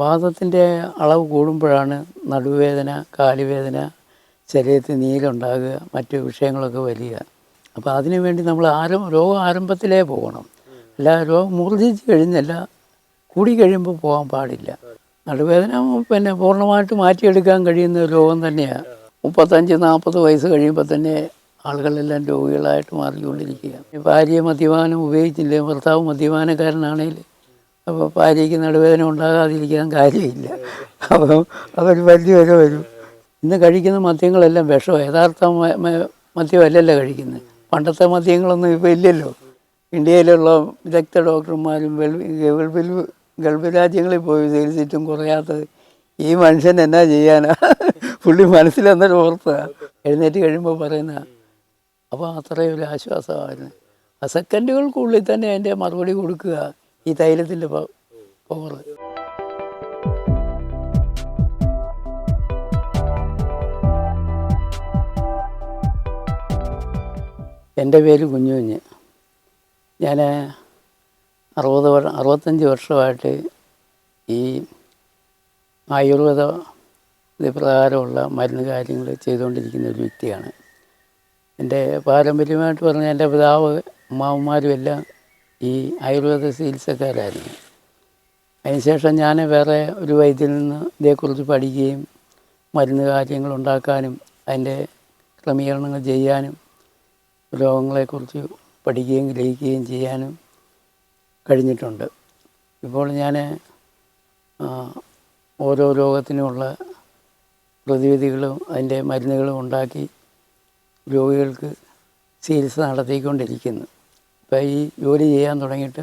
വാദത്തിന്റെ അളവ് കൂടുമ്പോഴാണ് നടുവേദന കാലുവേദന ശരീരത്തിൽ നീരുണ്ടാകുക മറ്റു വിഷയങ്ങളൊക്കെ വരിക. അപ്പോൾ അതിനു വേണ്ടി നമ്മൾ ആരം രോഗം ആരംഭത്തിലേ പോകണം. അല്ല രോഗം മൂർജിച്ച് കഴിഞ്ഞല്ല കൂടി കഴിയുമ്പോൾ പോകാൻ പാടില്ല. നടുവേദന പിന്നെ പൂർണമായിട്ട് മാറ്റിയെടുക്കാൻ കഴിയുന്ന രോഗം തന്നെയാണ് മുപ്പത്തഞ്ച് നാൽപ്പത് വയസ്സ് കഴിയുമ്പോൾ തന്നെ ആളുകളെല്ലാം രോഗികളായിട്ട് മാറിക്കൊണ്ടിരിക്കുക. ഭാര്യ മദ്യപാനം ഉപയോഗിച്ചില്ലേ ഭർത്താവ് മദ്യപാനക്കാരനാണെങ്കിൽ അപ്പോൾ ഭാര്യയ്ക്ക് നടുവേദന ഉണ്ടാകാതിരിക്കാൻ കാര്യമില്ല. അപ്പോൾ വലിയ വരെ വരും. ഇന്ന് കഴിക്കുന്ന മദ്യങ്ങളെല്ലാം വിഷമാണ് യഥാർത്ഥ മദ്യമല്ലല്ലോ കഴിക്കുന്നത്. പണ്ടത്തെ മദ്യങ്ങളൊന്നും ഇപ്പോൾ ഇല്ലല്ലോ. ഇന്ത്യയിലുള്ള വിദഗ്ധ ഡോക്ടർമാരും ഗൾഫിൽ ഗൾഫ് രാജ്യങ്ങളിൽ പോയി ചികിത്സിച്ചും കുറയാത്തത്. ഈ മനുഷ്യൻ എന്നാ ചെയ്യാനാ? പുള്ളി മനസ്സിലെന്നൊരു ഓർത്ത. എഴുന്നേറ്റ് കഴിയുമ്പോൾ പറയുന്ന അപ്പോൾ അത്രയും ഒരു ആശ്വാസമായിരുന്നു. ആ സെക്കൻഡുകൾക്കുള്ളിൽ തന്നെ അതിന്റെ മറുപടി കൊടുക്കുക. ഈ തൈലത്തിന്റെ പവർ എന്റെ പേര് കുഞ്ഞു കുഞ്ഞ്. ഞാൻ അറുപത് അറുപത്തഞ്ച് വർഷമായിട്ട് ഈ ആയുർവേദ പ്രകാരമുള്ള മരുന്ന് കാര്യങ്ങൾ ചെയ്തുകൊണ്ടിരിക്കുന്ന ഒരു വ്യക്തിയാണ്. എന്റെ പാരമ്പര്യമായിട്ട് പറഞ്ഞാൽ എന്റെ പിതാവ് അമ്മാവന്മാരും എല്ലാം ഈ ആയുർവേദ ചികിത്സക്കാരായിരുന്നു. അതിനുശേഷം ഞാൻ വേറെ ഒരു വൈദ്യനിൽ നിന്ന് ഇതേക്കുറിച്ച് പഠിക്കുകയും മരുന്ന് കാര്യങ്ങൾ ഉണ്ടാക്കാനും അതിന്റെ ക്രമീകരണങ്ങൾ ചെയ്യാനും രോഗങ്ങളെക്കുറിച്ച് പഠിക്കുകയും ഗ്രഹിക്കുകയും ചെയ്യാനും കഴിഞ്ഞിട്ടുണ്ട്. ഇപ്പോൾ ഞാൻ ഓരോ രോഗത്തിനുമുള്ള പ്രതിവിധികളും അതിന്റെ മരുന്നുകളും ഉണ്ടാക്കി രോഗികൾക്ക് ചികിത്സ നടത്തിക്കൊണ്ടിരിക്കുന്നു. ഇപ്പോൾ ഈ ജോലി ചെയ്യാൻ തുടങ്ങിയിട്ട്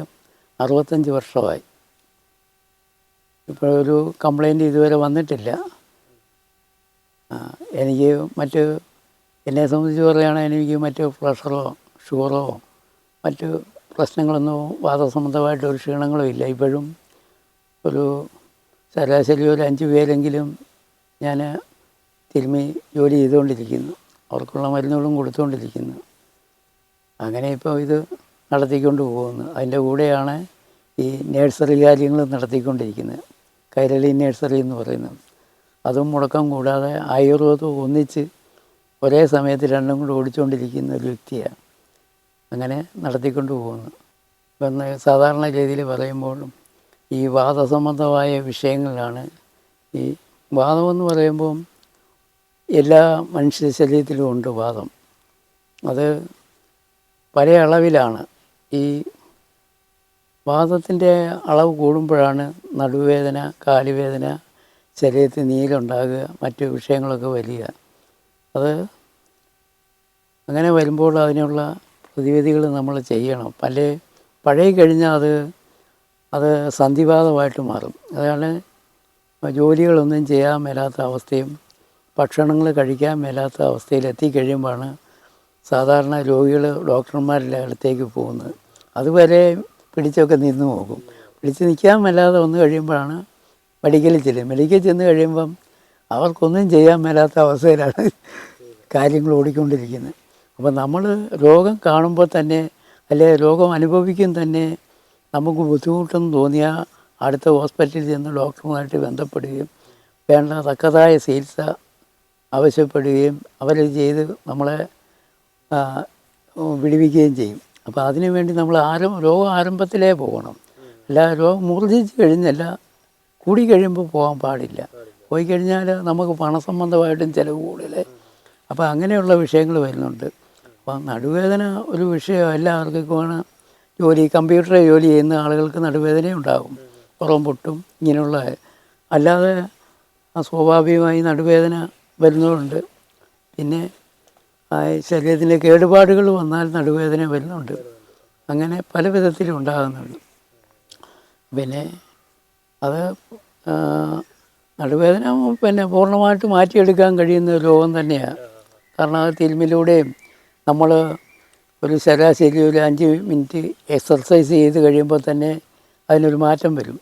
അറുപത്തഞ്ച് വർഷമായി. ഇപ്പോൾ ഒരു കംപ്ലൈന്റ് ഇതുവരെ വന്നിട്ടില്ല. എനിക്ക് മറ്റ് എന്നെ സംബന്ധിച്ച് പറയുകയാണെങ്കിൽ എനിക്ക് മറ്റ് പ്രഷറോ ഷുഗറോ മറ്റ് പ്രശ്നങ്ങളൊന്നും വാദസംബന്ധമായിട്ട് ഒരു ക്ഷീണങ്ങളും ഇല്ല. ഇപ്പോഴും ഒരു ശരാശരി ഒരു അഞ്ച് പേരെങ്കിലും ഞാൻ തിരുമ്മി ജോലി ചെയ്തുകൊണ്ടിരിക്കുന്നു. അവർക്കുള്ള മരുന്നുകളും കൊടുത്തുകൊണ്ടിരിക്കുന്നു. അങ്ങനെ ഇപ്പോൾ ഇത് നടത്തിക്കൊണ്ട് പോകുന്നു അതിന്റെ കൂടെയാണ് ഈ നേഴ്സറി കാര്യങ്ങൾ നടത്തിക്കൊണ്ടിരിക്കുന്നത്. കൈരളി നേഴ്സറി എന്ന് പറയുന്നത്. അതും മുടക്കം കൂടാതെ ആയുർവേദവും ഒന്നിച്ച് ഒരേ സമയത്ത് രണ്ടും കൂടെ ഓടിച്ചുകൊണ്ടിരിക്കുന്ന ഒരു വ്യക്തിയാണ്. അങ്ങനെ നടത്തിക്കൊണ്ട് പോകുന്നു ഇപ്പം സാധാരണ രീതിയിൽ പറയുമ്പോഴും ഈ വാദസംബന്ധമായ വിഷയങ്ങളിലാണ് ഈ വാദമെന്ന് പറയുമ്പോൾ എല്ലാ മനുഷ്യ ശരീരത്തിലും ഉണ്ട് വാദം. അത് പല അളവിലാണ്. ഈ വാദത്തിന്റെ അളവ് കൂടുമ്പോഴാണ് നടുവേദന കാലുവേദന ശരീരത്തിൽ നീരുണ്ടാകുക മറ്റു വിഷയങ്ങളൊക്കെ വരിക. അത് അങ്ങനെ വരുമ്പോൾ അതിനുള്ള പ്രതിവിധികൾ നമ്മൾ ചെയ്യണം. പല പഴയ കഴിഞ്ഞാൽ അത് അത് സന്ധിവാദമായിട്ട് മാറും. അതാണ് ജോലികളൊന്നും ചെയ്യാൻ മേലാത്ത അവസ്ഥയും ഭക്ഷണങ്ങൾ കഴിക്കാൻ മേലാത്ത അവസ്ഥയിൽ എത്തിക്കഴിയുമ്പോഴാണ് സാധാരണ രോഗികൾ ഡോക്ടർമാരുടെ അടുത്തേക്ക് പോകുന്നത്. അതുവരെ പിടിച്ചൊക്കെ നിന്ന് പോകും. പിടിച്ച് നിൽക്കാൻ മേലാതെ വന്നു കഴിയുമ്പോഴാണ് മെഡിക്കലിൽ ചെല്ലും മെഡിക്കലിൽ ചെന്ന് കഴിയുമ്പം അവർക്കൊന്നും ചെയ്യാൻ മേലാത്ത അവസ്ഥയിലാണ് കാര്യങ്ങൾ ഓടിക്കൊണ്ടിരിക്കുന്നത്. അപ്പം നമ്മൾ രോഗം കാണുമ്പോൾ തന്നെ അല്ലെ രോഗം അനുഭവിക്കും തന്നെ നമുക്ക് ബുദ്ധിമുട്ടെന്ന് തോന്നിയാൽ അടുത്ത ഹോസ്പിറ്റലിൽ ചെന്ന് ഡോക്ടറുമായിട്ട് ബന്ധപ്പെടുകയും വേണ്ട തക്കതായ ചികിത്സ ആവശ്യപ്പെടുകയും അവർ ചെയ്ത് നമ്മളെ വിടുവിക്കുകയും ചെയ്യും. അപ്പോൾ അതിനു വേണ്ടി നമ്മൾ ആരം രോഗം ആരംഭത്തിലേ പോകണം. അല്ല രോഗം മൂർജിച്ച് കഴിഞ്ഞല്ല കൂടി കഴിയുമ്പോൾ പോകാൻ പാടില്ല. പോയി കഴിഞ്ഞാൽ നമുക്ക് പണസംബന്ധമായിട്ടും ചിലവ് കൂടുതൽ അപ്പോൾ അങ്ങനെയുള്ള വിഷയങ്ങൾ വരുന്നുണ്ട്. അപ്പോൾ നടുവേദന ഒരു വിഷയം എല്ലാവർക്കും ജോലി കമ്പ്യൂട്ടർ ജോലി ചെയ്യുന്ന ആളുകൾക്ക് നടുവേദന ഉണ്ടാകും. പുറം പൊട്ടും ഇങ്ങനെയുള്ള. അല്ലാതെ സ്വാഭാവികമായി നടുവേദന വരുന്നതുണ്ട് പിന്നെ ആ ശരീരത്തിന്റെ കേടുപാടുകൾ വന്നാൽ നടുവേദന വരുന്നുണ്ട്. അങ്ങനെ പല വിധത്തിലും ഉണ്ടാകുന്നുണ്ട്. പിന്നെ അത് നടുവേദന പിന്നെ പൂർണമായിട്ട് മാറ്റിയെടുക്കാൻ കഴിയുന്ന രോഗം തന്നെയാണ് കാരണം അത് തിരുമ്മിലൂടെയും നമ്മൾ ഒരു ശരാശരി ഒരു അഞ്ച് മിനിറ്റ് എക്സർസൈസ് ചെയ്ത് കഴിയുമ്പോൾ തന്നെ അതിനൊരു മാറ്റം വരും.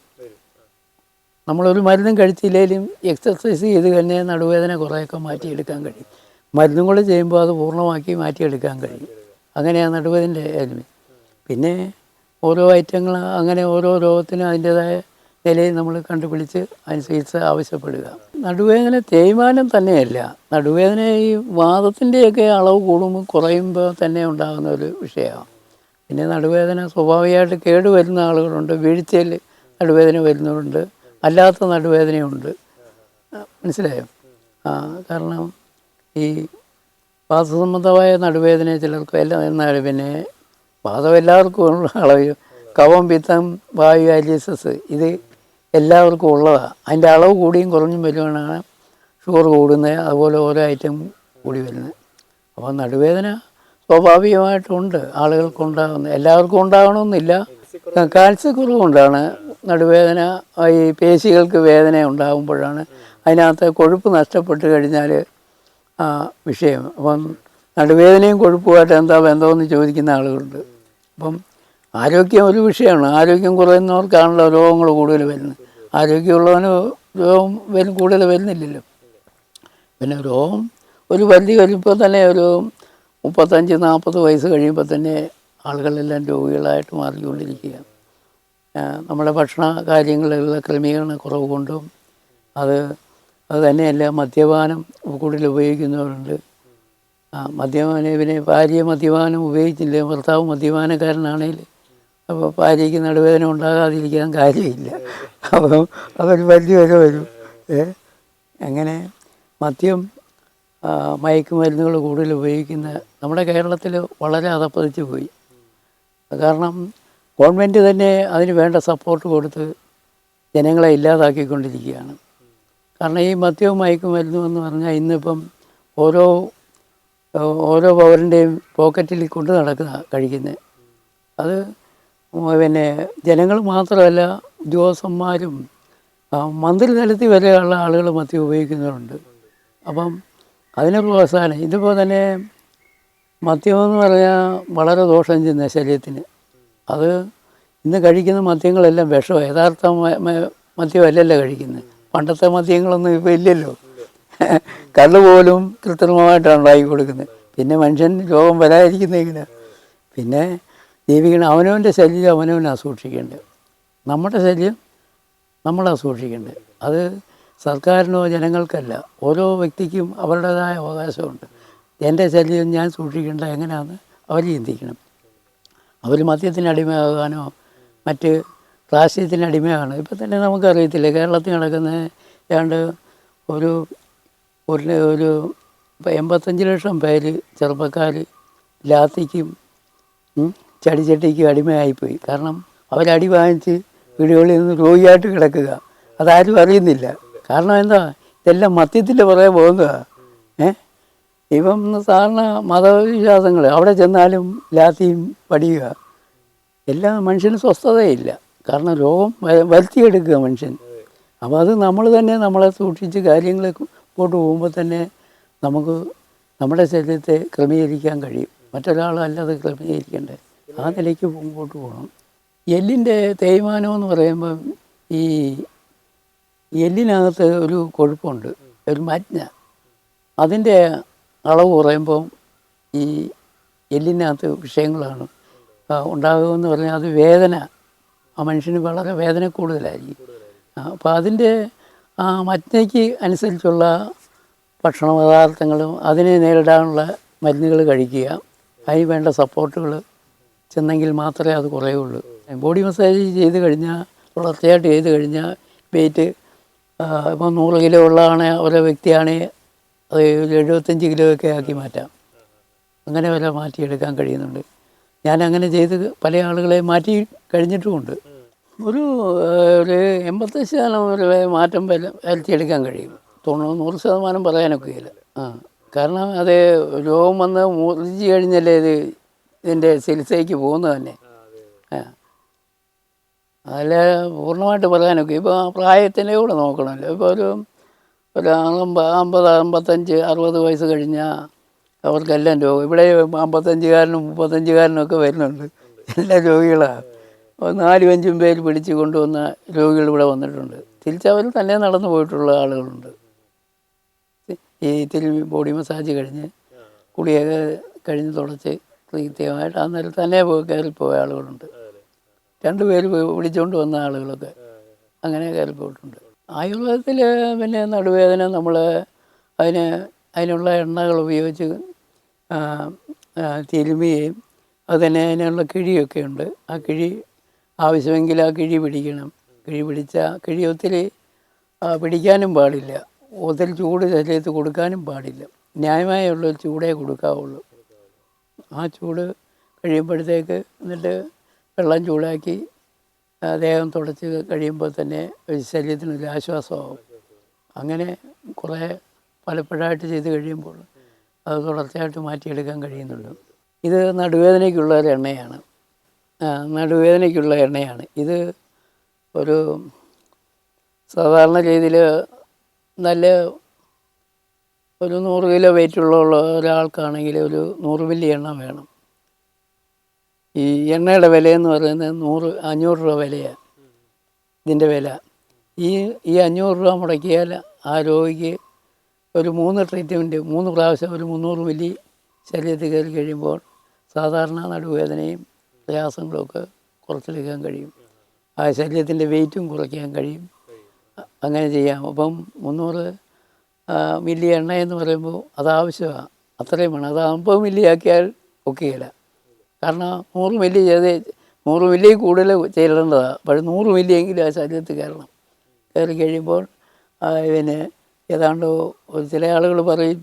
നമ്മളൊരു മരുന്നും കഴിച്ചില്ലെങ്കിലും എക്സർസൈസ് ചെയ്ത് തന്നെ നടുവേദന കുറേയൊക്കെ മാറ്റിയെടുക്കാൻ കഴിയും. മരുന്നും കൂടെ ചെയ്യുമ്പോൾ അത് പൂർണമാക്കി മാറ്റിയെടുക്കാൻ കഴിയും. അങ്ങനെയാണ് നടുവേദന്റെ ആയിരുന്നു പിന്നെ ഓരോ ഐറ്റങ്ങൾ അങ്ങനെ ഓരോ രോഗത്തിനും അതിന്റേതായ നിലയിൽ നമ്മൾ കണ്ടുപിടിച്ച് അതിന് ചികിത്സ ആവശ്യപ്പെടുക. നടുവേദന തേയ്മാനം തന്നെയല്ല. നടുവേദന ഈ വാദത്തിന്റെയൊക്കെ അളവ് കൂടുമ്പോൾ കുറയുമ്പോൾ തന്നെ ഉണ്ടാകുന്ന ഒരു വിഷയമാണ്. പിന്നെ നടുവേദന സ്വാഭാവികമായിട്ട് കേട് വരുന്ന ആളുകളുണ്ട്. വീഴ്ചയിൽ നടുവേദന വരുന്നവരുണ്ട്. അല്ലാത്ത നടുവേദനയുണ്ട്. മനസ്സിലായോ? ആ കാരണം ഈ വാദസംബന്ധമായ നടുവേദന ചിലർക്ക് എല്ലാം എന്നാൽ പിന്നെ വാദം എല്ലാവർക്കും ഉള്ള അളവ് കവം പിത്തം വായു അലിയസസ് ഇത് എല്ലാവർക്കും ഉള്ളതാണ്. അതിന്റെ അളവ് കൂടിയും കുറഞ്ഞും വരുവാണ് ഷുഗർ കൂടുന്നത്. അതുപോലെ ഓരോ ഐറ്റം കൂടി വരുന്നത്. അപ്പോൾ നടുവേദന സ്വാഭാവികമായിട്ടുണ്ട്. ആളുകൾക്ക് ഉണ്ടാകുന്നത് എല്ലാവർക്കും ഉണ്ടാകണമെന്നില്ല കാൽസ്യക്കുറവുകൊണ്ടാണ് നടുവേദന ഈ പേശികൾക്ക് വേദന ഉണ്ടാകുമ്പോഴാണ് അതിനകത്ത് കൊഴുപ്പ് നഷ്ടപ്പെട്ട് കഴിഞ്ഞാൽ വിഷയം. അപ്പം നടുവേദനയും കൊഴുപ്പുമായിട്ട് എന്താ ബന്ധമെന്ന് ചോദിക്കുന്ന ആളുകളുണ്ട്. അപ്പം ആരോഗ്യം ഒരു വിഷയമാണ്. ആരോഗ്യം കുറയുന്നവർക്കാണല്ലോ രോഗങ്ങൾ കൂടുതൽ വരുന്നത്. ആരോഗ്യമുള്ളവന് രോഗം വരും കൂടുതൽ വരുന്നില്ലല്ലോ. പിന്നെ രോഗം ഒരു പരിധി കഴിയുമ്പോൾ തന്നെ ഒരു മുപ്പത്തഞ്ച് നാൽപ്പത് വയസ്സ് കഴിയുമ്പോൾ തന്നെ ആളുകളെല്ലാം രോഗികളായിട്ട് മാറിക്കൊണ്ടിരിക്കുകയാണ്. നമ്മുടെ ഭക്ഷണ കാര്യങ്ങളിലുള്ള ക്രമീകരണ കുറവ് കൊണ്ടും അത് അത് തന്നെയല്ല മദ്യപാനം കൂടുതൽ ഉപയോഗിക്കുന്നവരുണ്ട്. ആ മദ്യപാനം പിന്നെ ഭാര്യ മദ്യപാനം ഉപയോഗിച്ചില്ല ഭർത്താവ് മദ്യപാനക്കാരനാണെങ്കിൽ അപ്പോൾ ഭാര്യയ്ക്ക് നടുവേദന ഉണ്ടാകാതിരിക്കാൻ കാര്യമില്ല. അപ്പോൾ അതൊരു വലിയ വില വരും. അങ്ങനെ മദ്യം മയക്കുമരുന്നുകൾ കൂടുതൽ ഉപയോഗിക്കുന്ന നമ്മുടെ കേരളത്തിൽ വളരെ അതപ്പതിച്ച് പോയി. കാരണം ഗവൺമെന്റ് തന്നെ അതിന് വേണ്ട സപ്പോർട്ട് കൊടുത്ത് ജനങ്ങളെ ഇല്ലാതാക്കിക്കൊണ്ടിരിക്കുകയാണ്. കാരണം ഈ മദ്യവും മയക്കുമരുന്നും എന്ന് പറഞ്ഞാൽ ഇന്നിപ്പം ഓരോ ഓരോ പൗരന്റെയും പോക്കറ്റിൽ കൊണ്ട് നടക്കുന്ന കഴിക്കുന്നത്. അത് പിന്നെ ജനങ്ങൾ മാത്രമല്ല ഉദ്യോഗസ്ഥന്മാരും മന്ത്രി തലത്തിൽ വരെയുള്ള ആളുകൾ മദ്യം ഉപയോഗിക്കുന്നവരുണ്ട്. അപ്പം അതിനൊരു പ്രോത്സാഹനം ഇതിപ്പോൾ തന്നെ മദ്യം എന്ന് പറഞ്ഞാൽ വളരെ ദോഷം ചെയ്യുന്ന ശരീരത്തിന്. അത് ഇന്ന് കഴിക്കുന്ന മദ്യങ്ങളെല്ലാം വിഷം യഥാർത്ഥ മദ്യമല്ലല്ലോ കഴിക്കുന്നത്. പണ്ടത്തെ മദ്യങ്ങളൊന്നും ഇപ്പോൾ ഇല്ലല്ലോ. കള്ള് പോലും കൃത്രിമമായിട്ടാണ് ഉണ്ടാക്കി കൊടുക്കുന്നത്. പിന്നെ മനുഷ്യൻ രോഗം വരാതിരിക്കുന്നെങ്കിൽ പിന്നെ ജീവിക്കണം അവനവന്റെ ശല്യം അവനവനാണ് സൂക്ഷിക്കേണ്ടത് നമ്മുടെ ശല്യം നമ്മളാണ് സൂക്ഷിക്കേണ്ടത് അത് സർക്കാരിനോ ജനങ്ങൾക്കല്ല ഓരോ വ്യക്തിക്കും അവരുടേതായ അവകാശമുണ്ട്. എന്റെ ശല്യം ഞാൻ സൂക്ഷിക്കേണ്ട എങ്ങനെയാണെന്ന് അവർ ചിന്തിക്കണം. അവർ മദ്യത്തിന് അടിമയാകാനോ മറ്റ് രാഷ്ട്രീയത്തിന് അടിമയാണ്. ഇപ്പം തന്നെ നമുക്കറിയത്തില്ല കേരളത്തിൽ നടക്കുന്ന ഏതാണ്ട് ഒരു ഒരു ഒരു എൺപത്തഞ്ച് ലക്ഷം പേര് ചെറുപ്പക്കാർ ലാത്തിക്കും ചടിച്ചട്ടിക്കും അടിമയായിപ്പോയി. കാരണം അവരടി വാങ്ങിച്ച് വീടുകളിൽ നിന്ന് രോഗിയായിട്ട് കിടക്കുക. അതാരും അറിയുന്നില്ല. കാരണം എന്താ? ഇതെല്ലാം മദ്യത്തിന്റെ പുറകെ പോകുന്നതാണ് ഏഹ് ഇപ്പം സാധാരണ മതവിശ്വാസങ്ങൾ അവിടെ ചെന്നാലും ലാത്തിയും പഠിക്കുക. എല്ലാം മനുഷ്യന് സ്വസ്ഥതയില്ല. കാരണം രോഗം വരുത്തിയെടുക്കുക മനുഷ്യൻ. അപ്പോൾ അത് നമ്മൾ തന്നെ നമ്മളെ സൂക്ഷിച്ച് കാര്യങ്ങൾ മുമ്പോട്ട് പോകുമ്പോൾ തന്നെ നമുക്ക് നമ്മുടെ ശരീരത്തെ ക്രമീകരിക്കാൻ കഴിയും. മറ്റൊരാളല്ലാതെ ക്രമീകരിക്കേണ്ടത് ആ നിലയ്ക്ക് മുമ്പോട്ട് പോകണം. എല്ലിന്റെ തേയ്മാനം എന്ന് പറയുമ്പം ഈ എല്ലിനകത്ത് ഒരു കൊഴുപ്പുണ്ട്. ഒരു മജ്ഞ അതിന്റെ അളവ് കുറയുമ്പം ഈ എല്ലിനകത്ത് വിഷയങ്ങളാണ്. ഉണ്ടാകുമെന്ന് പറഞ്ഞാൽ അത് വേദന. ആ മനുഷ്യന് വളരെ വേദന കൂടുതലായിരിക്കും. അപ്പോൾ അതിന്റെ മജ്ഞയ്ക്ക് അനുസരിച്ചുള്ള ഭക്ഷണ പദാർത്ഥങ്ങളും അതിനെ നേരിടാനുള്ള മരുന്നുകൾ കഴിക്കുക. അതിന് വേണ്ട സപ്പോർട്ടുകൾ ചെന്നെങ്കിൽ മാത്രമേ അത് കുറയുള്ളൂ. ബോഡി മസാജ് ചെയ്ത് കഴിഞ്ഞാൽ തുടർച്ചയായിട്ട് ചെയ്ത് കഴിഞ്ഞാൽ വെയിറ്റ് ഇപ്പോൾ നൂറ് കിലോ ഉള്ളതാണ് ഓരോ വ്യക്തിയാണെങ്കിൽ അത് എഴുപത്തഞ്ച് കിലോ ഒക്കെ ആക്കി മാറ്റാം. അങ്ങനെ വരെ മാറ്റിയെടുക്കാൻ കഴിയുന്നുണ്ട്. ഞാൻ അങ്ങനെ ചെയ്ത് പല ആളുകളെ മാറ്റി കഴിഞ്ഞിട്ടുമുണ്ട്. ഒരു ഒരു എൺപത്തി ശതമാനം വരെ മാറ്റം വര- വരുത്തിയെടുക്കാൻ കഴിയും. തൊണ്ണൂറ് നൂറ് ശതമാനം പറയാനൊക്കെ ഇല്ല. ആ കാരണം അത് രോഗം വന്ന് മുറിച്ച് കഴിഞ്ഞല്ലേ ഇത് ഇതിന്റെ ചികിത്സയ്ക്ക് പോകുന്നത് തന്നെ. ആ അതിൽ പൂർണമായിട്ട് പറയാനൊക്കെ ഇപ്പോൾ പ്രായത്തിന്റെ കൂടെ നോക്കണമല്ലോ. ഇപ്പോൾ ഒരു ഒരു അമ്പ- അമ്പത് അമ്പത്തഞ്ച് അറുപത് വയസ്സ് കഴിഞ്ഞാൽ അവർക്കെല്ലാം രോഗം. ഇവിടെ അമ്പത്തഞ്ചുകാരനും മുപ്പത്തഞ്ചുകാരനും ഒക്കെ വരുന്നുണ്ട്. എല്ലാ രോഗികളാണ് നാലും അഞ്ചും പേര് പിടിച്ച് കൊണ്ടുവന്ന രോഗികൾ ഇവിടെ വന്നിട്ടുണ്ട്. തിരിച്ചവർ തന്നെ നടന്നു പോയിട്ടുള്ള ആളുകളുണ്ട്. ഈ തിരി ബോഡി മസാജ് കഴിഞ്ഞ് കുളിയൊക്കെ കഴിഞ്ഞ് തുടച്ച് കൃത്യമായിട്ട് അന്നേരം തന്നെ പോയി കയറി പോയ ആളുകളുണ്ട്. രണ്ട് പേര് പോയി വിളിച്ചുകൊണ്ട് വന്ന ആളുകളൊക്കെ അങ്ങനെ കയറിപ്പോയിട്ടുണ്ട് ആയുർവേദത്തിൽ പിന്നെ നടുവേദന നമ്മൾ അതിന് അതിനുള്ള എണ്ണകൾ ഉപയോഗിച്ച് ആ, അതുതന്നെ അതിനുള്ള കിഴിയൊക്കെ ഉണ്ട്. ആ കിഴി ആവശ്യമെങ്കിൽ ആ കിഴി പിടിക്കണം. കിഴി പിടിച്ചാൽ കിഴി ഒത്തിരി പിടിക്കാനും പാടില്ല. ഒത്തിരി ചൂട് ശരീരത്ത് കൊടുക്കാനും പാടില്ല. ന്യായമായുള്ള ചൂടേ കൊടുക്കാവുള്ളൂ. ആ ചൂട് കഴിയുമ്പോഴത്തേക്ക് എന്നിട്ട് വെള്ളം ചൂടാക്കി ദേഹം തുടച്ച് കഴിയുമ്പോൾ തന്നെ ശരീരത്തിനൊരു ആശ്വാസമാവും. അങ്ങനെ കുറേ പലപ്പോഴായിട്ട് ചെയ്ത് കഴിയുമ്പോൾ അത് തുടർച്ചയായിട്ട് മാറ്റിയെടുക്കാൻ കഴിയുന്നുണ്ട് ഇത് നടുവേദനയ്ക്കുള്ള ഒരു എണ്ണയാണ്. നടുവേദനയ്ക്കുള്ള എണ്ണയാണ്. ഇത് ഒരു സാധാരണ രീതിയിൽ നല്ല ഒരു നൂറ് കിലോ വെയിറ്റുള്ള ഒരാൾക്കാണെങ്കിൽ ഒരു നൂറ് മില്ലി എണ്ണ വേണം. ഈ എണ്ണയുടെ വിലയെന്ന് പറയുന്നത് നൂറ് അഞ്ഞൂറ് രൂപ വിലയാണ് ഇതിന്റെ വില. ഈ ഈ അഞ്ഞൂറ് രൂപ മുടക്കിയാൽ ആ രോഗിക്ക് ഒരു മൂന്ന് ട്രീറ്റ്മെന്റ് മൂന്ന് പ്രാവശ്യം ഒരു മുന്നൂറ് മില്ലി ശരീരത്തിൽ കയറി കഴിയുമ്പോൾ സാധാരണ നടുവേദനയും പ്രയാസങ്ങളൊക്കെ കുറച്ചെടുക്കാൻ കഴിയും. ആ ശരീരത്തിന്റെ വെയിറ്റും കുറയ്ക്കാൻ കഴിയും. അങ്ങനെ ചെയ്യാം. അപ്പം മുന്നൂറ് മില്ലി എണ്ണ എന്ന് പറയുമ്പോൾ അത് ആവശ്യമാണ് അത്രയും വേണം. അത് അമ്പത് മില്ലി ആക്കിയാൽ ഒക്കെയില്ല. കാരണം നൂറ് മില്ലി ചെയ്ത് നൂറ് മില്ലി കൂടുതൽ ചെയ്യേണ്ടതാണ് പക്ഷേ നൂറ് മില്ലിയെങ്കിലും ആ ശരീരത്തിൽ കയറണം. കയറി കഴിയുമ്പോൾ പിന്നെ ഏതാണ്ട് ചില ആളുകൾ പറയും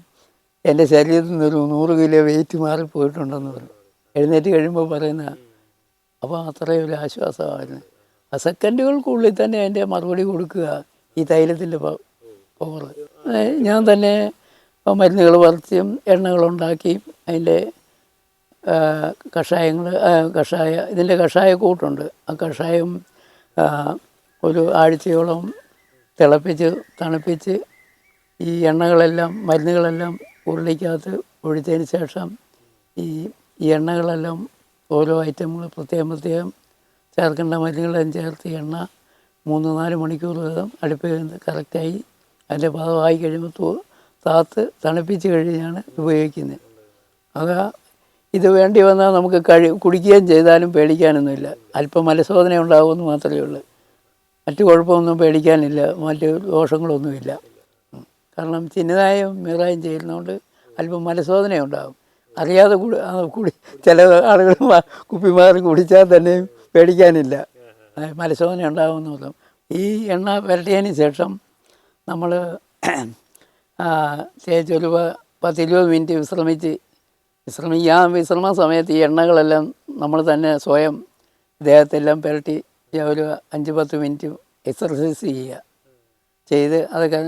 എന്റെ ശരീരത്തിൽ നിന്നൊരു നൂറ് കിലോ വെയിറ്റ് മാറിപ്പോയിട്ടുണ്ടെന്ന് പറയും. എഴുന്നേറ്റ് കഴിയുമ്പോൾ പറയുന്ന അപ്പോൾ അത്രയും ഒരു ആശ്വാസമായിരുന്നു. ആ സെക്കൻഡുകൾക്കുള്ളിൽ തന്നെ അതിന്റെ മറുപടി കൊടുക്കുക ഈ തൈലത്തിന്റെ പവർ ഞാൻ തന്നെ മരുന്നുകൾ വറുത്തിയും എണ്ണകളുണ്ടാക്കിയും അതിന്റെ കഷായങ്ങൾ കഷായ ഇതിന്റെ കഷായ കൂട്ടുണ്ട് ആ കഷായം ഒരു ആഴ്ചയോളം തിളപ്പിച്ച് തണുപ്പിച്ച് ഈ എണ്ണകളെല്ലാം മരുന്നുകളെല്ലാം ഉരുളിക്കകത്ത് ഒഴിച്ചതിന് ശേഷം ഈ എണ്ണകളെല്ലാം ഓരോ ഐറ്റങ്ങൾ പ്രത്യേകം പ്രത്യേകം ചേർക്കേണ്ട മരുന്നുകളെല്ലാം ചേർത്ത് എണ്ണ മൂന്ന് നാല് മണിക്കൂർ വീതം അടുപ്പിൽ കറക്റ്റായി അതിന്റെ ഭാഗമായി കഴിയുമ്പോൾ താത്ത് തണുപ്പിച്ച് കഴിഞ്ഞാണ് ഉപയോഗിക്കുന്നത്. അത് ഇത് വേണ്ടി വന്നാൽ നമുക്ക് കഴി കുടിക്കുകയും ചെയ്താലും പേടിക്കാനൊന്നുമില്ല. അല്പം മലശോധന ഉണ്ടാകുമെന്ന് മാത്രമേ ഉള്ളൂ. മറ്റു കുഴപ്പമൊന്നും പേടിക്കാനില്ല. മറ്റ് ദോഷങ്ങളൊന്നുമില്ല. കാരണം ചിന്നതായും മിറായും ചെയ്യുന്നതുകൊണ്ട് അല്പം മലശോധന ഉണ്ടാകും അറിയാതെ കൂടി കൂടി ചില ആളുകൾ മ- കുപ്പി മാറി കുടിച്ചാൽ തന്നെയും പേടിക്കാനില്ല. മനസ്സോധന മലശോധന ഉണ്ടാകുമെന്ന് പറഞ്ഞു ഈ എണ്ണ പുരട്ടിയതിന് ശേഷം നമ്മൾ തേച്ചൊരു പത്തിരുപത് മിനിറ്റ് വിശ്രമിച്ച് വിശ്രമിക്കാൻ വിശ്രമ സമയത്ത് ഈ എണ്ണകളെല്ലാം നമ്മൾ തന്നെ സ്വയം ദേഹത്തെല്ലാം പുരട്ടി ഒരു അഞ്ച് പത്ത് മിനിറ്റ് എക്സർസൈസ് ചെയ്യുക. ചെയ്ത് അതൊക്കെ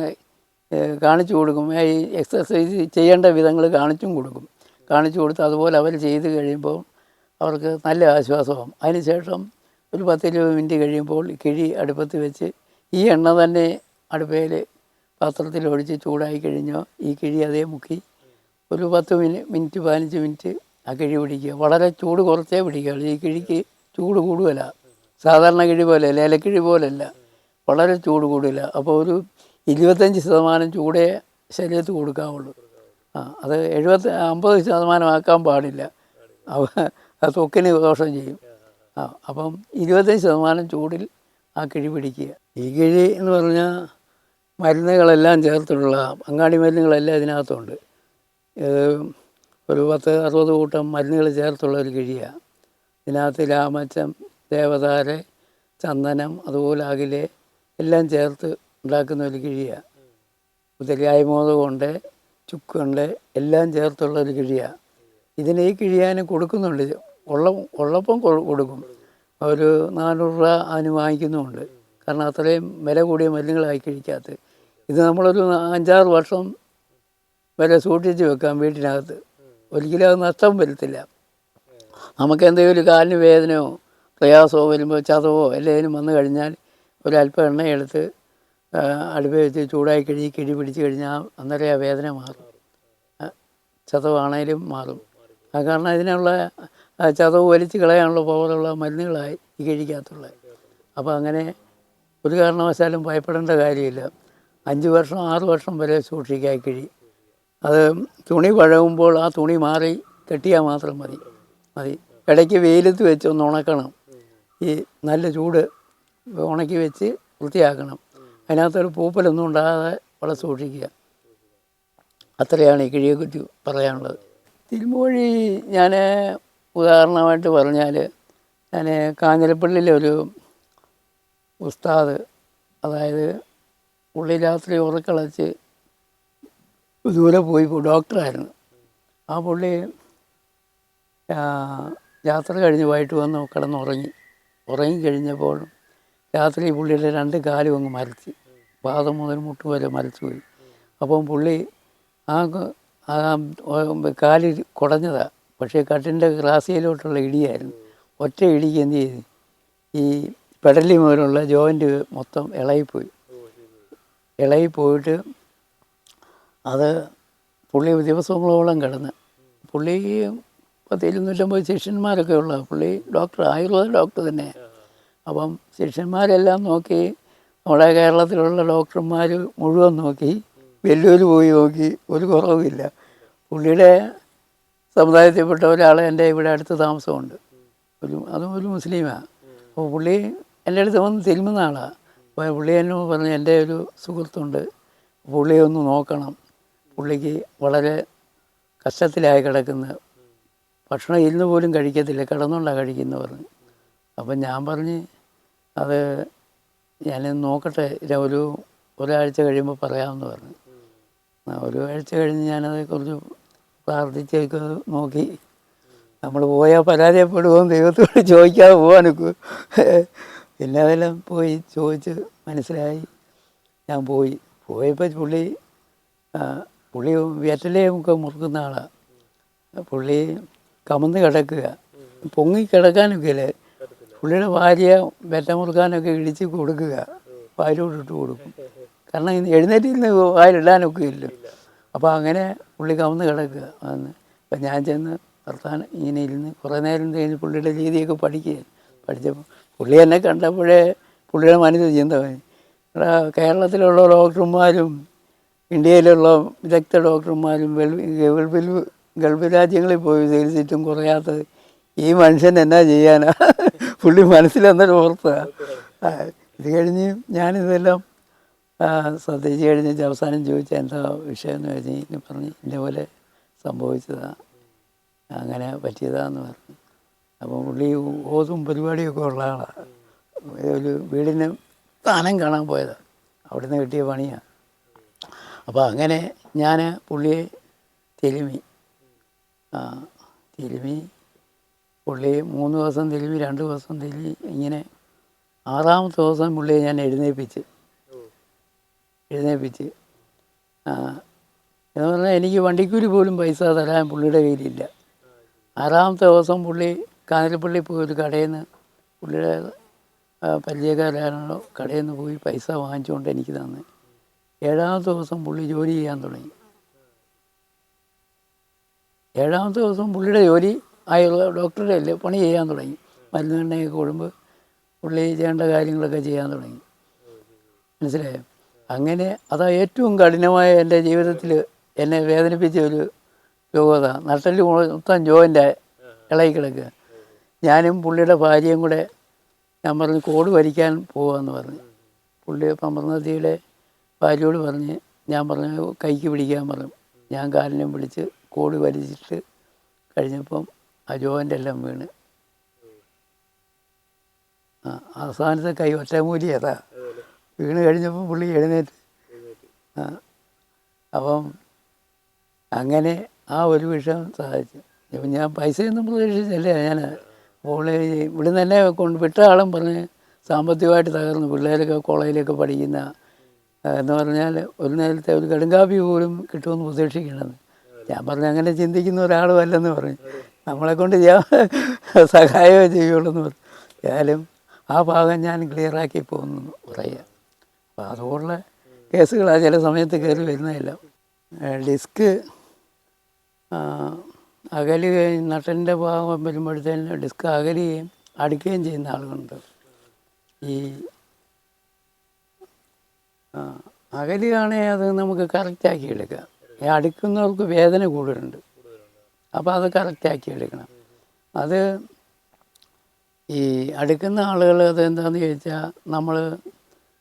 കാണിച്ചു കൊടുക്കും. ഈ എക്സസൈസ് ചെയ്യേണ്ട വിധങ്ങൾ കാണിച്ചും കൊടുക്കും. കാണിച്ചു കൊടുത്ത് അതുപോലെ അവർ ചെയ്ത് കഴിയുമ്പോൾ അവർക്ക് നല്ല ആശ്വാസമാകും അതിനുശേഷം ഒരു പത്ത് ഇരുപത് മിനിറ്റ് കഴിയുമ്പോൾ കിഴി അടുപ്പത്ത് വെച്ച് ഈ എണ്ണ തന്നെ അടുപ്പയിൽ പാത്രത്തിൽ ഒഴിച്ച് ചൂടായി കഴിഞ്ഞോ ഈ കിഴി അതേ മുക്കി ഒരു പത്ത് മിനി മിനിറ്റ് പതിനഞ്ച് മിനിറ്റ് ആ കിഴി പിടിക്കുക. വളരെ ചൂട് കുറച്ചേ പിടിക്കുകയുള്ളൂ ഈ കിഴിക്ക് ചൂട് കൂടുതല. സാധാരണ കിഴി പോലെയല്ല ഇലക്കിഴി പോലെയല്ല. വളരെ ചൂട് കൂടില്ല അപ്പോൾ ഒരു ഇരുപത്തഞ്ച് ശതമാനം ചൂടേ ശരീരത്ത് കൊടുക്കാവുള്ളൂ. ആ അത് എഴുപത്തി അമ്പത് ശതമാനമാക്കാൻ പാടില്ല. അത് ത്വക്കിന് ദോഷം ചെയ്യും. ആ അപ്പം ഇരുപത്തഞ്ച് ശതമാനം ചൂടിൽ ആ കിഴി പിടിക്കുക. ഈ കിഴി എന്ന് പറഞ്ഞാൽ മരുന്നുകളെല്ലാം ചേർത്തിട്ടുള്ള അങ്ങാടി മരുന്നുകളെല്ലാം ഇതിനകത്തുണ്ട്. ഇത് ഒരു പത്ത് അറുപത് കൂട്ടം മരുന്നുകൾ ചേർത്തുള്ള ഒരു കിഴിയാണ് ഇതിനകത്ത് രാമച്ചം ദേവതാര ചന്ദനം അതുപോലെ അകിലെ എല്ലാം ചേർത്ത് ഉണ്ടാക്കുന്ന ഒരു കിഴിയാണ് ഉദരിയായ്മോദമുണ്ട് ചുക്കുണ്ട് എല്ലാം ചേർത്തുള്ള ഒരു കിഴിയാണ് ഇതിന് ഈ കിഴിയാനും കൊടുക്കുന്നുണ്ട്. ഉള്ള ഉള്ളപ്പം കൊടുക്കും. ഒരു നാനൂറ് രൂപ അതിന് വാങ്ങിക്കുന്നുമുണ്ട്. കാരണം അത്രയും വില കൂടിയ മരുന്നുകളായി കഴിക്കാത്ത ഇത് നമ്മളൊരു അഞ്ചാറ് വർഷം വരെ സൂക്ഷിച്ച് വെക്കാം വീട്ടിനകത്ത്. ഒരിക്കലും അത് നഷ്ടം വരുത്തില്ല. നമുക്ക് എന്തെങ്കിലും ഒരു കാലിന് വേദനയോ പ്രയാസമോ വരുമ്പോൾ ചതവോ എല്ലാം വന്നു കഴിഞ്ഞാൽ ഒരല്പം എണ്ണയെടുത്ത് ആ, അടുപ്പിൽ വെച്ച് ചൂടായി കഴുകി കിഴി പിടിച്ച് കഴിഞ്ഞാൽ അന്നേരം ആ വേദന മാറും. ചതവാണേലും മാറും. ആ കാരണം ഇതിനുള്ള ആ, ചതവ് വലിച്ച് കളയാനുള്ള പവറുള്ള മരുന്നുകളായി ഈ കഴിക്കകത്തുള്ളത് അപ്പോൾ അങ്ങനെ ഒരു കാരണവശാലും ഭയപ്പെടേണ്ട കാര്യമില്ല. അഞ്ച് വർഷം ആറ് വർഷം വരെ സൂക്ഷിക്കാൻ കിഴി. അത് തുണി പഴകുമ്പോൾ ആ തുണി മാറി കെട്ടിയാൽ മാത്രം മതി. മതി. ഇടയ്ക്ക് വെയിലത്ത് വെച്ച് ഒന്ന് ഉണക്കണം. ഈ നല്ല ചൂട് ഉണക്കി വെച്ച് വൃത്തിയാക്കണം. അതിനകത്തൊരു പൂപ്പലൊന്നും ഉണ്ടാകാതെ വളരെ സൂക്ഷിക്കുക. അത്രയാണ് ഈ കിഴിയെക്കുറിച്ച് പറയാനുള്ളത്. തിരുമ്പോഴി ഞാൻ ഉദാഹരണമായിട്ട് പറഞ്ഞാൽ ഞാൻ കാഞ്ഞിരപ്പള്ളിയിലെ ഒരു ഉസ്താദ് അതായത് ഉള്ളി രാത്രി ഉറക്കളച്ച് ദൂരെ പോയി ഡോക്ടറായിരുന്നു. ആ പുള്ളി യാത്ര കഴിഞ്ഞ് വൈകിട്ട് വന്ന് കിടന്നുറങ്ങി. ഉറങ്ങി കഴിഞ്ഞപ്പോൾ രാത്രി പുള്ളിയുടെ രണ്ട് കാലും അങ്ങ് മരച്ച് പാദം മുതൽ മുട്ട് വരെ മരച്ചു പോയി. അപ്പം പുള്ളി ആ കാൽ കുടഞ്ഞതാ. പക്ഷേ കട്ടിന്റെ ഗ്ലാസിയിലോട്ടുള്ള ഇടിയായിരുന്നു. ഒറ്റ ഇടിക്ക് എന്ത് ചെയ്തു? ഈ പെടലി മുതലുള്ള ജോയിന്റ് മൊത്തം ഇളകിപ്പോയി ഇളകിപ്പോയിട്ട് അത് പുള്ളി ദിവസങ്ങളോളം കിടന്ന്. പുള്ളി പത്ത് ഇരുന്നൂറ്റമ്പത് ശിഷ്യന്മാരൊക്കെ ഉള്ള പുള്ളി ഡോക്ടർ ആയുർവേദ ഡോക്ടർ തന്നെയാണ് അപ്പം ശിഷ്യന്മാരെല്ലാം നോക്കി നമ്മുടെ കേരളത്തിലുള്ള ഡോക്ടർമാർ മുഴുവൻ നോക്കി വെല്ലൂർ പോയി നോക്കി ഒരു കുറവുമില്ല. പുള്ളിയുടെ സമുദായത്തിൽപ്പെട്ട ഒരാൾ എന്റെ ഇവിടെ അടുത്ത് താമസമുണ്ട്. ഒരു അതും ഒരു മുസ്ലിമാണ് അപ്പോൾ പുള്ളി എന്റെ അടുത്ത് വന്ന് തിരുമുന്ന ആളാണ് അപ്പോൾ പുള്ളി എന്നോട് പറഞ്ഞു എന്റെ ഒരു സുഹൃത്തുണ്ട് പുള്ളിയെ ഒന്ന് നോക്കണം. പുള്ളിക്ക് വളരെ കഷ്ടത്തിലായി കിടക്കുന്ന. ഭക്ഷണം ഇരുന്ന് പോലും കഴിക്കത്തില്ല കിടന്നുകൊണ്ടാണ് കഴിക്കുന്നത് പറഞ്ഞു. അപ്പം ഞാൻ പറഞ്ഞ് അത് ഞാൻ നോക്കട്ടെ ഒരു ഒരാഴ്ച കഴിയുമ്പോൾ പറയാമെന്ന് പറഞ്ഞു. ഒരു ആഴ്ച കഴിഞ്ഞ് ഞാനത് കുറച്ച് പ്രാർത്ഥിച്ചൊക്കെ നോക്കി. നമ്മൾ പോയാൽ പരാജയപ്പെടുമോ ദൈവത്തോട് ചോദിക്കാതെ പോകാനൊക്കെ പിന്നെ അതെല്ലാം പോയി ചോദിച്ച് മനസ്സിലായി. ഞാൻ പോയി. പോയപ്പോൾ പുള്ളി പുള്ളി വെറ്റലയൊക്കെ മുറുക്കുന്ന ആളാണ് പുള്ളി കമന്ന് കിടക്കുക. പൊങ്ങി കിടക്കാനൊക്കെ അല്ലേ പുള്ളിയുടെ ഭാര്യ വെറ്റ മുറുക്കാനൊക്കെ ഇടിച്ച് കൊടുക്കുക. ഇട്ട് കൊടുക്കും. കാരണം ഇന്ന് എഴുന്നേറ്റ് ഇരുന്ന് വായിലിടാനൊക്കെ ഇല്ല. അപ്പോൾ അങ്ങനെ പുള്ളി കവന്ന് കിടക്കുക. അന്ന് അപ്പം ഞാൻ ചെന്ന് വർത്താനം ഇങ്ങനെ ഇരുന്ന് കുറേ നേരം കഴിഞ്ഞ് പുള്ളിയുടെ രീതിയൊക്കെ പഠിക്കുക പഠിച്ചപ്പോൾ പുള്ളി എന്നെ കണ്ടപ്പോഴേ പുള്ളിയുടെ മനസ്സിൽ ചിന്ത. എടാ കേരളത്തിലുള്ള ഡോക്ടർമാരും ഇന്ത്യയിലുള്ള വിദഗ്ധ ഡോക്ടർമാരും ഗൾഫിൽ ഗൾഫ് രാജ്യങ്ങളിൽ പോയി ചികിത്സിച്ചിട്ടും കുറയാത്തത് ഈ മനുഷ്യൻ എന്നാ ചെയ്യാനാ? പുള്ളി മനസ്സിലെന്നൊരു ഓർത്ത? ഇത് കഴിഞ്ഞ് ഞാനിതെല്ലാം ശ്രദ്ധിച്ച് കഴിഞ്ഞ് അവസാനം ചോദിച്ച എന്താ വിഷയം എന്ന് കഴിഞ്ഞ് ഇനി പറഞ്ഞ് ഇതേപോലെ സംഭവിച്ചതാണ് അങ്ങനെ പറ്റിയതാന്ന് പറഞ്ഞു. അപ്പോൾ പുള്ളി ഓതും പരിപാടിയൊക്കെ ഉള്ള ആളാണ് ഒരു വീടിന് സ്ഥാനം കാണാൻ പോയതാണ് അവിടുന്ന് കിട്ടിയ പണിയാണ് അപ്പോൾ അങ്ങനെ ഞാൻ പുള്ളിയെ തിരുമി. ആ തിരുമി പുള്ളി മൂന്ന് ദിവസം തിരുമി രണ്ട് ദിവസം തിരുമി ഇങ്ങനെ ആറാമത്തെ ദിവസം പുള്ളിയെ ഞാൻ എഴുന്നേൽപ്പിച്ച് എഴുന്നേൽപ്പിച്ച് എന്ന് പറഞ്ഞാൽ എനിക്ക് വണ്ടിക്കൂലി പോലും പൈസ തരാൻ പുള്ളിയുടെ കയ്യിലില്ല. ആറാമത്തെ ദിവസം പുള്ളി കാനലപ്പള്ളി പോയി ഒരു കടയിൽ നിന്ന് പുള്ളിയുടെ പരിചയക്കാരാണല്ലോ കടയിൽ നിന്ന് പോയി പൈസ വാങ്ങിച്ചുകൊണ്ട് എനിക്ക് തന്ന്. ഏഴാമത്തെ ദിവസം പുള്ളി ജോലി ചെയ്യാൻ തുടങ്ങി. ഏഴാമത്തെ ദിവസം പുള്ളിയുടെ ജോലി ആയുള്ള ഡോക്ടറുടെ അല്ലേ പണി ചെയ്യാൻ തുടങ്ങി. മരുന്നെണ്ണയൊക്കെ കൊടുമ്പോൾ പുള്ളി ചെയ്യേണ്ട കാര്യങ്ങളൊക്കെ ചെയ്യാൻ തുടങ്ങി. മനസ്സിലായോ? അങ്ങനെ അതാ ഏറ്റവും കഠിനമായ എന്റെ ജീവിതത്തിൽ എന്നെ വേദനിപ്പിച്ച ഒരു രോഗത. നട്ടൽ മൊത്തം ജോയിന്റെ ഇളകി കിടക്കുക. ഞാനും പുള്ളിയുടെ ഭാര്യയും കൂടെ ഞാൻ പറഞ്ഞു കോട് വരിക്കാൻ പോവാന്ന് പറഞ്ഞു. പുള്ളി പമ്പർനദിയുടെ ഭാര്യയോട് പറഞ്ഞ് ഞാൻ പറഞ്ഞു കൈക്ക് പിടിക്കാൻ പറഞ്ഞു. ഞാൻ കാലിനും പിടിച്ച് കോട് വലിച്ചിട്ട് കഴിഞ്ഞപ്പം ആ ജോയിന്റെ എല്ലാം വീണ്. ആ അവസാനത്തെ കൈ ഒറ്റമൂലി അതാ. വീണ് കഴിഞ്ഞപ്പോൾ പുള്ളി എഴുന്നേറ്റ്. ആ അപ്പം അങ്ങനെ ആ ഒരു വിഷയം സാധിച്ചു ഇപ്പം ഞാൻ പൈസയൊന്നും പ്രതീക്ഷിച്ചല്ലേ. ഞാൻ അപ്പോൾ ഇവിടുന്ന് തന്നെ കൊണ്ട് വിട്ട ആളും പറഞ്ഞ് സാമ്പത്തികമായിട്ട് തകർന്നു. പിള്ളേരൊക്കെ കോളേജിലൊക്കെ പഠിക്കുന്ന എന്ന് പറഞ്ഞാൽ ഒരു നേരത്തെ ഒരു കടുങ്കാപ്പി പോലും കിട്ടുമെന്ന് പ്രതീക്ഷിക്കണമെന്ന്. ഞാൻ പറഞ്ഞു അങ്ങനെ ചിന്തിക്കുന്ന ഒരാളും അല്ലെന്ന് പറഞ്ഞു. നമ്മളെ കൊണ്ട് ചെയ്യാൻ സഹായമേ ചെയ്യുള്ളൂ എന്ന് പറഞ്ഞു. ഏതായാലും ആ ഭാഗം ഞാൻ ക്ലിയറാക്കി പോകുന്നു പറയുക അപ്പോൾ അതുപോലുള്ള കേസുകളാണ് ചില സമയത്ത് കയറി വരുന്നതല്ല. ഡിസ്ക് അകലുകയും നട്ടന്റെ ഭാഗം വരുമ്പോഴത്തേന് ഡിസ്ക് അകലുകയും അടുക്കുകയും ചെയ്യുന്ന ആളുകളുണ്ട്. ഈ അകലുകയാണെങ്കിൽ അത് നമുക്ക് കറക്റ്റാക്കി എടുക്കാം. ഈ അടുക്കുന്നവർക്ക് വേദന കൂടുതലുണ്ട്. അപ്പോൾ അത് കറക്റ്റാക്കി എടുക്കണം. അത് ഈ അടുക്കുന്ന ആളുകൾ അത് എന്താണെന്ന് ചോദിച്ചാൽ നമ്മൾ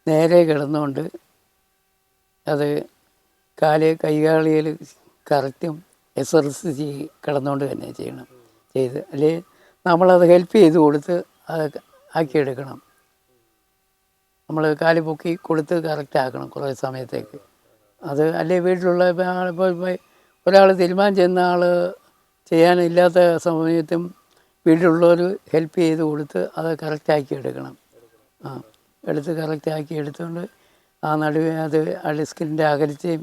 നേരെ കിടന്നുകൊണ്ട് അത് കാൽ കൈകാളിയിൽ കറക്റ്റും എക്സർസൈസ് കിടന്നുകൊണ്ട് തന്നെ ചെയ്യണം. ചെയ്ത് അല്ലേ നമ്മളത് ഹെൽപ്പ് ചെയ്ത് കൊടുത്ത് അത് ആക്കിയെടുക്കണം നമ്മൾ കാൽ പൊക്കി കൊടുത്ത് കറക്റ്റ് ആക്കണം കുറേ സമയത്തേക്ക്. അത് അല്ലെ വീട്ടിലുള്ള ഇപ്പോൾ ഒരാൾ തീരുമാനം ചെയ്യുന്ന ആൾ ചെയ്യാനില്ലാത്ത സമയത്തും വീട്ടിലുള്ളവർ ഹെൽപ്പ് ചെയ്ത് കൊടുത്ത് അത് കറക്റ്റാക്കി എടുക്കണം. ആ എടുത്ത് കറക്റ്റാക്കി എടുത്തുകൊണ്ട് ആ നടുവേ അത് ആ ഡിസ്കിന്റെ അകലത്തെയും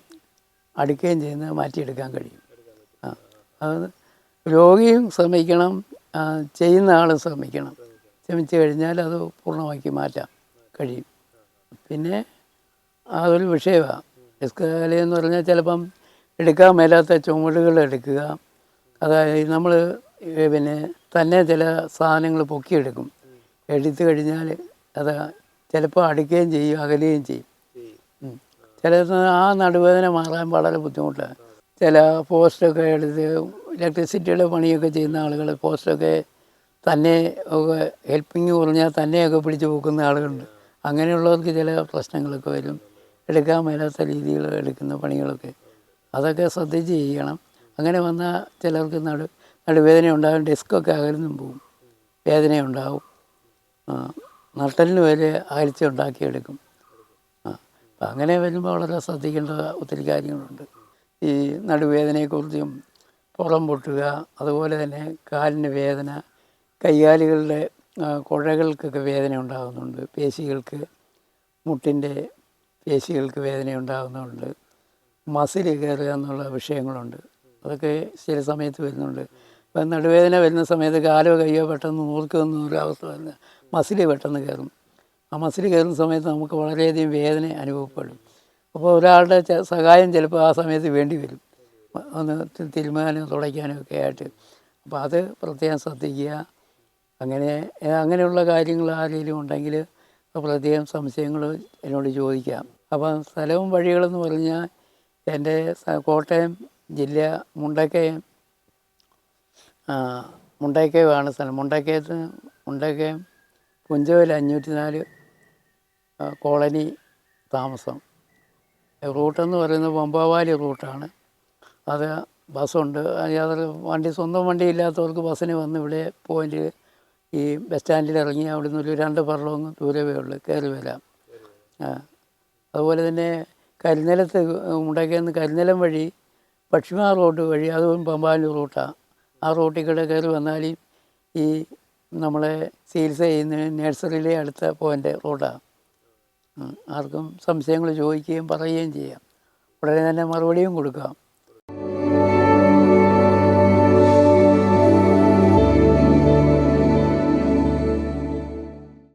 അടുക്കുകയും ചെയ്യുന്നത് മാറ്റിയെടുക്കാൻ കഴിയും. ആ അത് രോഗിയും ശ്രമിക്കണം ചെയ്യുന്ന ആളും ശ്രമിക്കണം. ശ്രമിച്ചു കഴിഞ്ഞാൽ അത് പൂർണമാക്കി മാറ്റാം കഴിയും. പിന്നെ അതൊരു വിഷയമാണ് ഡിസ്ക് കലയെന്ന് പറഞ്ഞാൽ ചിലപ്പം എടുക്കാൻ മേലാത്ത ചുമടുകൾ എടുക്കുക അതായത് നമ്മൾ പിന്നെ തന്നെ ചില സാധനങ്ങൾ പൊക്കിയെടുക്കും. എടുത്തു കഴിഞ്ഞാൽ അത് ചിലപ്പോൾ അടുക്കുകയും ചെയ്യും അകലുകയും ചെയ്യും. ചില ആ നടുവേദന മാറാൻ വളരെ ബുദ്ധിമുട്ടാണ് ചില പോസ്റ്റൊക്കെ എടുത്ത് ഇലക്ട്രിസിറ്റിയുടെ പണിയൊക്കെ ചെയ്യുന്ന ആളുകൾ പോസ്റ്റൊക്കെ തന്നെ ഒക്കെ ഹെൽപ്പിങ് കുറഞ്ഞാൽ തന്നെയൊക്കെ പിടിച്ച് പോക്കുന്ന ആളുകളുണ്ട്. അങ്ങനെയുള്ളവർക്ക് ചില പ്രശ്നങ്ങളൊക്കെ വരും. എടുക്കാൻ മേലാത്ത രീതിയിൽ എടുക്കുന്ന പണികളൊക്കെ. അതൊക്കെ ശ്രദ്ധിച്ച് ചെയ്യണം. അങ്ങനെ വന്നാൽ ചിലർക്ക് നടു നടുവേദന ഉണ്ടാകും ഡെസ്കൊക്കെ അകലുന്നും പോവും വേദന ഉണ്ടാവും ആ, നട്ടലിന് വരെ അകൽച്ച ഉണ്ടാക്കിയെടുക്കും. ആ അങ്ങനെ വരുമ്പോൾ വളരെ ശ്രദ്ധിക്കേണ്ട ഒത്തിരി കാര്യങ്ങളുണ്ട്. ഈ നടുവേദനയെക്കുറിച്ചും പുറം പൊട്ടുക അതുപോലെ തന്നെ കാലിന് വേദന കൈകാലുകളുടെ കുഴകൾക്കൊക്കെ വേദന ഉണ്ടാകുന്നുണ്ട്. പേശികൾക്ക് മുട്ടിന്റെ പേശികൾക്ക് വേദന ഉണ്ടാകുന്നുണ്ട് മസിൽ കയറുക എന്നുള്ള വിഷയങ്ങളുണ്ട്. അതൊക്കെ ചില സമയത്ത് വരുന്നുണ്ട്. ഇപ്പം നടുവേദന വരുന്ന സമയത്ത് കാലോ കയ്യോ പെട്ടെന്ന് നൂർക്കുന്ന ഒരു അവസ്ഥ വരുന്ന മസിൽ പെട്ടെന്ന് കയറും. ആ മസിൽ കയറുന്ന സമയത്ത് നമുക്ക് വളരെയധികം വേദന അനുഭവപ്പെടും. അപ്പോൾ ഒരാളുടെ സഹായം ചിലപ്പോൾ ആ സമയത്ത് വേണ്ടി വരും. ഒന്ന് തിരുമാനോ തുടയ്ക്കാനോ ഒക്കെ ആയിട്ട്. അപ്പോൾ അത് പ്രത്യേകം ശ്രദ്ധിക്കുക. അങ്ങനെ അങ്ങനെയുള്ള കാര്യങ്ങൾ ആരെങ്കിലും ഉണ്ടെങ്കിൽ പ്രത്യേകം സംശയങ്ങൾ എന്നോട് ചോദിക്കാം. അപ്പം സ്ഥലവും വഴികളെന്ന് പറഞ്ഞാൽ എന്റെ കോട്ടയം ജില്ല മുണ്ടക്കയം മുണ്ടക്കയമാണ് സ്ഥലം. മുണ്ടക്കയത്ത് മുണ്ടക്കയം പുഞ്ചവൽ അഞ്ഞൂറ്റി നാല് കോളനി താമസം. റൂട്ടെന്ന് പറയുന്നത് പമ്പാവാലി റൂട്ടാണ് അത് ബസ്സുണ്ട്. യാത്ര വണ്ടി സ്വന്തം വണ്ടി ഇല്ലാത്തവർക്ക് ബസ്സിന് വന്ന് ഇവിടെ പോയിന്റ് ഈ ബസ് സ്റ്റാൻഡിൽ ഇറങ്ങി അവിടെ നിന്നൊരു രണ്ട് പറളവും ദൂരമേ ഉള്ളൂ കയറി വരാം. അതുപോലെ തന്നെ കരിനിലത്ത് മുണ്ടക്കയെന്ന് കരിനിലം വഴി പശ്ചിമ റോഡ് വഴി അതും പമ്പാലി റൂട്ടാണ് ആ റൂട്ടിൽ കൂടെ കയറി വന്നാൽ ഈ നമ്മളെ ചികിത്സ ചെയ്യുന്ന നഴ്സറിയിലെ അടുത്ത പോയിന്റ് റൂട്ടാണ് ആർക്കും സംശയങ്ങൾ ചോദിക്കുകയും പറയുകയും ചെയ്യാം. ഉടനെ തന്നെ മറുപടിയും കൊടുക്കാം.